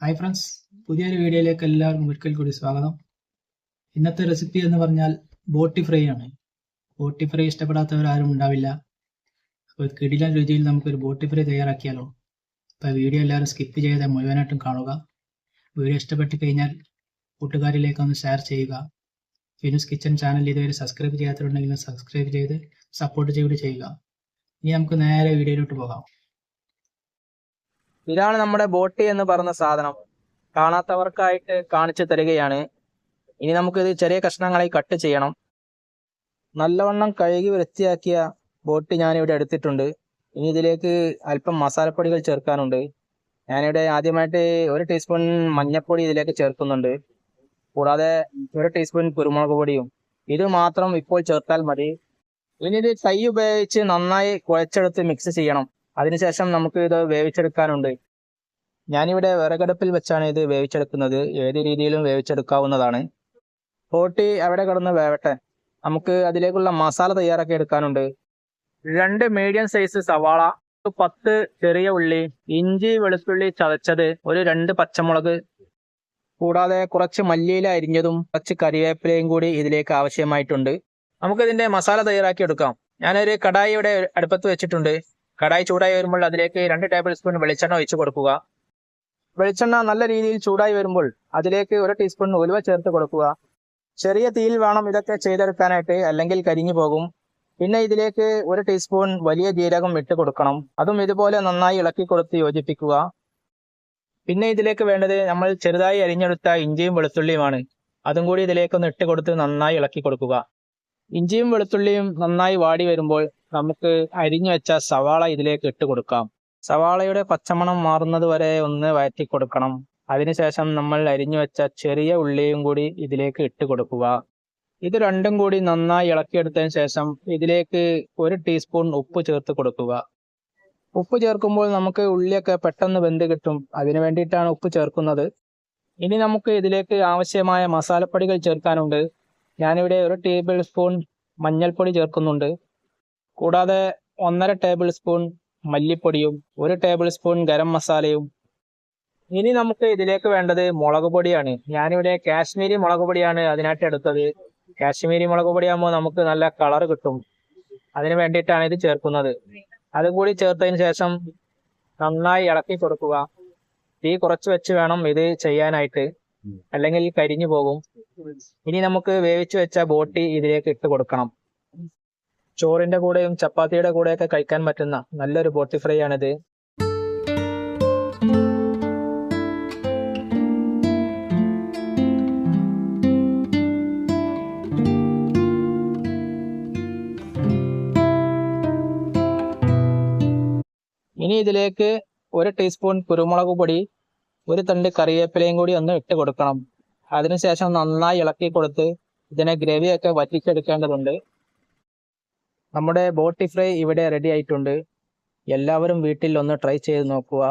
Hi friends പുതിയൊരു വീഡിയോയിലേക്ക് എല്ലാവർക്കും ഒരിക്കൽ കൂടി സ്വാഗതം. ഇന്നത്തെ റെസിപ്പി എന്ന് പറഞ്ഞാൽ ബോട്ടി ഫ്രൈ ആണ്. ബോട്ടി ഫ്രൈ ഇഷ്ടപ്പെടാത്തവരാരും ഉണ്ടാവില്ല. അപ്പോൾ കിടിലൻ രുചിയിൽ നമുക്കൊരു ബോട്ടി ഫ്രൈ തയ്യാറാക്കിയാലോ? അപ്പോൾ വീഡിയോ എല്ലാവരും സ്കിപ്പ് ചെയ്ത് മുഴുവനായിട്ടും കാണുക. വീഡിയോ ഇഷ്ടപ്പെട്ട് കഴിഞ്ഞാൽ കൂട്ടുകാരിലേക്ക് ഒന്ന് ഷെയർ ചെയ്യുക. ഫിനുസ് കിച്ചൺ ചാനൽ ഇതുവരെ സബ്സ്ക്രൈബ് ചെയ്യാത്തവരുണ്ടെങ്കിൽ സബ്സ്ക്രൈബ് ചെയ്ത് സപ്പോർട്ട് ചെയ്യുകയും ചെയ്യുക. ഇനി നമുക്ക് നേരെ വീഡിയോയിലോട്ട് പോകാം. ഇതാണ് നമ്മുടെ ബോട്ടി എന്ന് പറഞ്ഞ സാധനം. കാണാത്തവർക്കായിട്ട് കാണിച്ചു തരികയാണ്. ഇനി നമുക്കിത് ചെറിയ കഷ്ണങ്ങളായി കട്ട് ചെയ്യണം. നല്ലവണ്ണം കഴുകി വൃത്തിയാക്കിയ ബോട്ടി ഞാനിവിടെ എടുത്തിട്ടുണ്ട്. ഇനി ഇതിലേക്ക് അല്പം മസാലപ്പൊടികൾ ചേർക്കാനുണ്ട്. ഞാനിവിടെ ആദ്യമായിട്ട് ഒരു ടീസ്പൂൺ മഞ്ഞൾപ്പൊടി ഇതിലേക്ക് ചേർക്കുന്നുണ്ട്. കൂടാതെ ഒരു ടീസ്പൂൺ കുരുമുളക് പൊടിയും. ഇത് മാത്രം ഇപ്പോൾ ചേർത്താൽ മതി. ഇനി ഇത് കൈ ഉപയോഗിച്ച് നന്നായി കുഴച്ചെടുത്ത് മിക്സ് ചെയ്യണം. അതിനുശേഷം നമുക്ക് ഇത് വേവിച്ചെടുക്കാനുണ്ട്. ഞാനിവിടെ വിറകടുപ്പിൽ വെച്ചാണ് ഇത് വേവിച്ചെടുക്കുന്നത്. ഏത് രീതിയിലും വേവിച്ചെടുക്കാവുന്നതാണ്. പോട്ടി അവിടെ കിടന്ന് വേവട്ടെ. നമുക്ക് അതിലേക്കുള്ള മസാല തയ്യാറാക്കി എടുക്കാനുണ്ട്. രണ്ട് മീഡിയം സൈസ് സവാള പത്ത് ചെറിയ ഉള്ളി ഇഞ്ചി വെളുത്തുള്ളി ചതച്ചത് ഒരു രണ്ട് പച്ചമുളക്. കൂടാതെ കുറച്ച് മല്ലിയില അരിഞ്ഞതും കുറച്ച് കറിവേപ്പിലയും കൂടി ഇതിലേക്ക് ആവശ്യമായിട്ടുണ്ട്. നമുക്ക് ഇതിന്റെ മസാല തയ്യാറാക്കി എടുക്കാം. ഞാനൊരു കടായി ഇവിടെ അടുപ്പത്ത് വെച്ചിട്ടുണ്ട്. കടായി ചൂടായി വരുമ്പോൾ അതിലേക്ക് രണ്ട് ടേബിൾ സ്പൂൺ വെളിച്ചെണ്ണ ഒഴിച്ചു കൊടുക്കുക. വെളിച്ചെണ്ണ നല്ല രീതിയിൽ ചൂടായി വരുമ്പോൾ അതിലേക്ക് ഒരു ടീസ്പൂൺ ഉലുവ ചേർത്ത് കൊടുക്കുക. ചെറിയ തീയിൽ വേണം ഇതൊക്കെ ചെയ്തെടുക്കാനായിട്ട് അല്ലെങ്കിൽ കരിഞ്ഞു പോകും. പിന്നെ ഇതിലേക്ക് ഒരു ടീസ്പൂൺ വലിയ ജീരകം ഇട്ട് കൊടുക്കണം. അതും ഇതുപോലെ നന്നായി ഇളക്കി കൊടുത്ത് യോജിപ്പിക്കുക. പിന്നെ ഇതിലേക്ക് വേണ്ടത് നമ്മൾ ചെറുതായി അരിഞ്ഞെടുത്ത ഇഞ്ചിയും വെളുത്തുള്ളിയുമാണ്. അതും കൂടി ഇതിലേക്കൊന്ന് ഇട്ട് കൊടുത്ത് നന്നായി ഇളക്കി കൊടുക്കുക. ഇഞ്ചിയും വെളുത്തുള്ളിയും നന്നായി വാടി വരുമ്പോൾ നമുക്ക് അരിഞ്ഞു വെച്ച സവാള ഇതിലേക്ക് ഇട്ട് കൊടുക്കാം. സവാളയുടെ പച്ചമണം മാറുന്നത് വരെ ഒന്ന് വഴറ്റി കൊടുക്കണം. അതിനുശേഷം നമ്മൾ അരിഞ്ഞു വെച്ച ചെറിയ ഉള്ളിയും കൂടി ഇതിലേക്ക് ഇട്ട് കൊടുക്കുക. ഇത് രണ്ടും കൂടി നന്നായി ഇളക്കിയെടുത്തതിന് ശേഷം ഇതിലേക്ക് ഒരു ടീസ്പൂൺ ഉപ്പ് ചേർത്ത് കൊടുക്കുക. ഉപ്പ് ചേർക്കുമ്പോൾ നമുക്ക് ഉള്ളിയൊക്കെ പെട്ടെന്ന് വെന്ത് കിട്ടും. അതിനു വേണ്ടിയിട്ടാണ് ഉപ്പ് ചേർക്കുന്നത്. ഇനി നമുക്ക് ഇതിലേക്ക് ആവശ്യമായ മസാലപ്പൊടികൾ ചേർക്കാനുണ്ട്. ഞാനിവിടെ ഒരു ടേബിൾ സ്പൂൺ മഞ്ഞൾപ്പൊടി ചേർക്കുന്നുണ്ട്. കൂടാതെ ഒന്നര ടേബിൾ സ്പൂൺ മല്ലിപ്പൊടിയും ഒരു ടേബിൾ സ്പൂൺ ഗരം മസാലയും. ഇനി നമുക്ക് ഇതിലേക്ക് വേണ്ടത് മുളക് പൊടിയാണ്. ഞാനിവിടെ കാശ്മീരി മുളക് പൊടിയാണ് അതിനായിട്ട് എടുത്തത്. കാശ്മീരി മുളക് പൊടിയാകുമ്പോൾ നമുക്ക് നല്ല കളർ കിട്ടും. അതിന് വേണ്ടിയിട്ടാണ് ഇത് ചേർക്കുന്നത്. അതും കൂടി ചേർത്തതിന് ശേഷം നന്നായി ഇളക്കി കൊടുക്കുക. തീ കുറച്ച് വെച്ച് വേണം ഇത് ചെയ്യാനായിട്ട്. അല്ലെങ്കിൽ കരിഞ്ഞു പോകും. ഇനി നമുക്ക് വേവിച്ചു വെച്ച ബോട്ടി ഇതിലേക്ക് ഇട്ട് കൊടുക്കണം. ചോറിന്റെ കൂടെയും ചപ്പാത്തിയുടെ കൂടെയൊക്കെ കഴിക്കാൻ പറ്റുന്ന നല്ലൊരു ബോട്ടി ഫ്രൈ ആണിത് ഇനി ഇതിലേക്ക് ഒരു ടീസ്പൂൺ കുരുമുളക് പൊടി ഒരു തണ്ട് കറിവേപ്പിലയും കൂടി ഒന്ന് ഇട്ട് കൊടുക്കണം. അതിനുശേഷം നന്നായി ഇളക്കി കൊടുത്ത് ഇതിനെ ഗ്രേവിയൊക്കെ വറ്റിച്ചെടുക്കേണ്ടതുണ്ട്. നമ്മുടെ ബോട്ടി ഫ്രൈ ഇവിടെ റെഡി ആയിട്ടുണ്ട്. എല്ലാവരും വീട്ടിൽ ഒന്ന് ട്രൈ ചെയ്ത് നോക്കുക.